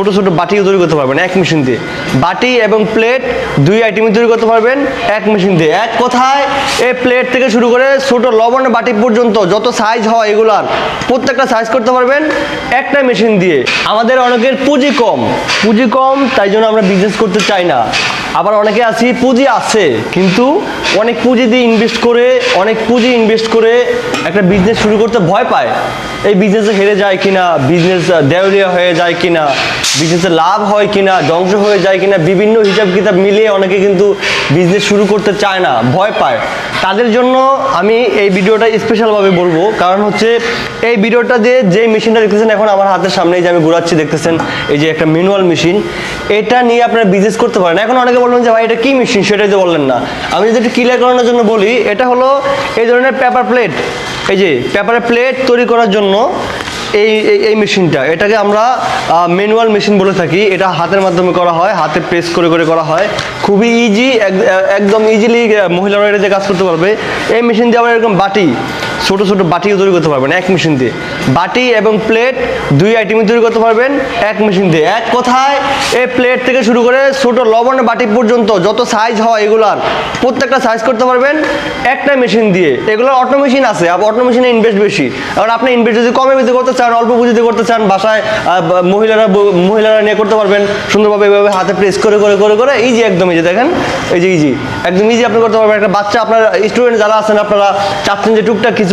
ছোট ছোট বাটিও তৈরি করতে পারবেন এক মেশিন দিয়ে। বাটি এবং প্লেট দুই আইটেমই তৈরি করতে পারবেন এক মেশিন দিয়ে। এক কথায়, এই প্লেট থেকে শুরু করে ছোট লবণের বাটি পর্যন্ত যত সাইজ হয় এগুলার প্রত্যেকটা সাইজ করতে পারবেন একটা মেশিন দিয়ে। আমাদের অনেকের পুঁজি কম। পুঁজি কম, তাই জন্য আমরা বিজনেস করতে চাই না। আবার অনেকে আছি, পুঁজি আছে, কিন্তু অনেক পুঁজি দিয়ে ইনভেস্ট করে, অনেক পুঁজি ইনভেস্ট করে একটা বিজনেস শুরু করতে ভয় পায়। এই বিজনেসে হেরে যায় কিনা বিজনেস দেউলিয়া হয়ে যায় কিনা বিজনেসে লাভ হয় কিনা, ধ্বংস হয়ে যায় কিনা, বিভিন্ন হিসাব কিতাব মিলিয়ে অনেকে কিন্তু বিজনেস শুরু করতে চায় না, ভয় পায়। তাদের জন্য আমি এই ভিডিওটা স্পেশালভাবে বলব। কারণ হচ্ছে, এই ভিডিওটা দিয়ে যে মেশিনটা দেখতেছেন এখন আমার হাতের সামনে যে আমি ঘুরাচ্ছি, দেখতেছেন, এই যে একটা ম্যানুয়াল মেশিন এটা নিয়ে আপনারা বিজনেস করতে পারেন এখন অনেকে বলবেন যে, ভাই, এটা কী মেশিন সেটাই তো বললেন না। আমি যদি একটু ক্লিয়ার করানোর জন্য বলি, এটা হলো এই ধরনের পেপার প্লেট এই যে পেপারের প্লেট তৈরি করার জন্য এই, এই- মেশিনটা। এটাকে আমরা ম্যানুয়াল মেশিন বলে থাকি। এটা হাতের মাধ্যমে করা হয়, হাতে প্রেস করে করে করা হয়। খুবই ইজি একদম ইজিলি মহিলারা এটা যে কাজ করতে পারবে। এই মেশিন দিয়ে আবার এরকম বাটি ছোট ছোট বাটিও তৈরি করতে পারবেন, এক মেশিন দিয়ে। বাটি এবং প্লেট দুই আইটেমই তৈরি করতে পারবেন, এক মেশিন দিয়ে। এক কথায়, এই প্লেট থেকে শুরু করে ছোট লবণের বাটি পর্যন্ত যত সাইজ হয় এগুলার, প্রত্যেকটা সাইজ করতে পারবেন, একটা মেশিন দিয়ে। এগুলোর অটো মেশিন আছে, আবার অটো মেশিনে ইনভেস্ট বেশি। কারণ আপনি ইনভেস্ট যদি কমে বেশি করতে চান, অল্প পুঁজিতে করতে চান, বাসায় মহিলারা মহিলারা নিয়ে করতে পারবেন, সুন্দরভাবে এভাবে হাতে প্রেস করে করে করে করে ইজি একদম ইজি দেখেন, এই যে ইজি একদম ইজি আপনি করতে পারবেন। একটা বাচ্চা আপনার স্টুডেন্ট যারা আছেন, আপনারা চাচ্ছেন যে টুকটাক কিছু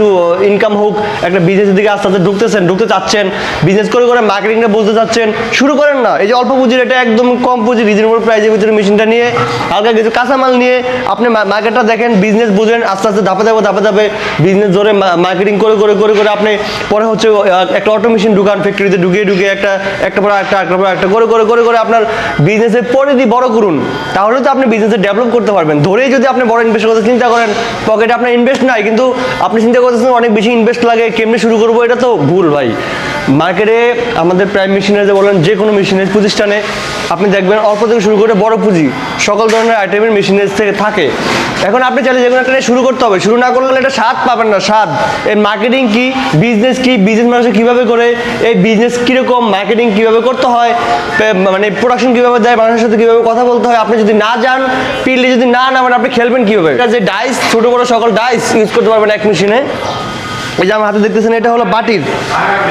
ইনকাম হোক, একটা বিজনেসের দিকে আস্তে আস্তে ঢুকতেছেন, ঢুকতে চাচ্ছেন বিজনেস করে করে মার্কেটিংটা বুঝতে চাচ্ছেন, শুরু করেন না। এই যে অল্প পুঁজির এটা একদম কম পুঁজি রিজনেবল প্রাইসের ভিতরে মেশিনটা নিয়ে, হালকা কিছু কাঁচামাল নিয়ে আপনি মার্কেটটা দেখেন বিজনেস বুঝেন, আস্তে আস্তে ধাপে ধাপে ধাপে ধাপে বিজনেস ধরে মার্কেটিং করে করে করে করে আপনি পরে হচ্ছে একটা অটো মেশিন ঢুকান ফ্যাক্টরিতে ঢুকিয়ে ঢুকিয়ে একটা একটা পর একটা একটা পর একটা করে করে করে করে আপনার বিজনেসের পরিধি বড় করুন। তাহলে তো আপনি বিজনেসে ডেভেলপ করতে পারবেন। ধরেই যদি আপনি বড় ইনভেস্ট করতে চিন্তা করেন পকেটে আপনার ইনভেস্ট নাই, কিন্তু আপনি চিন্তা করতেছেন অনেক বেশি ইনভেস্ট লাগে কেমনি শুরু করব? এটা তো ভুল ভাই। মার্কেটে আমাদের প্রাইম মেশিনারি বলেন যে কোনো মেশিনের প্রতিষ্ঠানে আপনি দেখবেন অল্প থেকে শুরু করে বড় পুঁজি, সকল ধরনের আইটেমের মেশিনের থেকে থাকে। এখন আপনি চাইলে যে কোনো একটা শুরু করতে হবে। শুরু না করলে এটা স্বাদ পাবেন না, স্বাদ। এর মার্কেটিং কি বিজনেস কি বিজনেস মানুষ কীভাবে করে, এই বিজনেস কীরকম মার্কেটিং কীভাবে করতে হয় মানে প্রোডাকশন কীভাবে দেয়, মানুষের সাথে কীভাবে কথা বলতে হয়, আপনি যদি না যান পিলে যদি না নামেন, আপনি খেলবেন কীভাবে? এটা যে ডাইস ছোটো বড়ো সকল ডাইস ইউজ করতে পারবেন এক মেশিনে এই যে আমার হাতে দেখতেছেন, এটা হলো বাটির।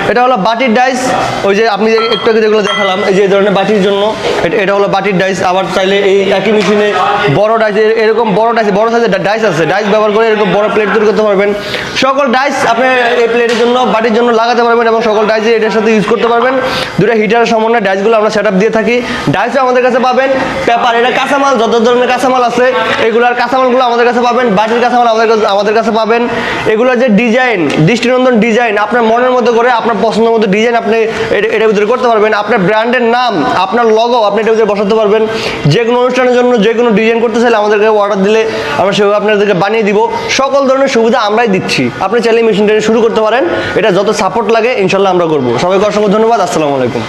এটা হলো বাটির ডাইস। ওই যে আপনি একটু আগে যেগুলো দেখালাম, এই যে ধরনের বাটির জন্য, এটা- এটা হলো বাটির ডাইস। আবার চাইলে এই একই মেশিনে বড় ডাইস এরকম বড় ডাইস, বড় সাইজের ডাইস আছে। ডাইস ব্যবহার করে এরকম বড় প্লেট তৈরি করতে পারবেন। সকল ডাইস আপনি এই প্লেটের জন্য, বাটির জন্য লাগাতে পারবেন এবং সকল ডাইস এটার সাথে ইউজ করতে পারবেন। দুটো হিটারের সমন্বয়ে ডাইসগুলো আমরা সেট দিয়ে থাকি। ডাইসও আমাদের কাছে পাবেন। পেপার, এটা কাঁচামাল, যত ধরনের কাঁচামাল আছে, এগুলার কাঁচামালগুলো আমাদের কাছে পাবেন। বাটির কাঁচামাল আমাদের কাছে আমাদের কাছে পাবেন। এগুলোর যে ডিজাইন দৃষ্টিনন্দন ডিজাইন, আপনার মনের মতো করে, আপনার পছন্দের মতো ডিজাইন আপনি এটা- এটার ভিতরে করতে পারবেন। আপনার ব্র্যান্ডের নাম, আপনার লগো আপনি এটার ভিতরে বসাতে পারবেন। যে কোনো অনুষ্ঠানের জন্য, যে কোনো ডিজাইন করতে চাইলে আমাদেরকে অর্ডার দিলে আমরা সেভাবে আপনাদেরকে বানিয়ে দিব। সকল ধরনের সুবিধা আমরাই দিচ্ছি। আপনি চাইলে মেশিনটা শুরু করতে পারেন। এটা যত সাপোর্ট লাগে, ইনশাল্লাহ আমরা করব। সবাইকে অসংখ্য ধন্যবাদ। আসসালামু আলাইকুম।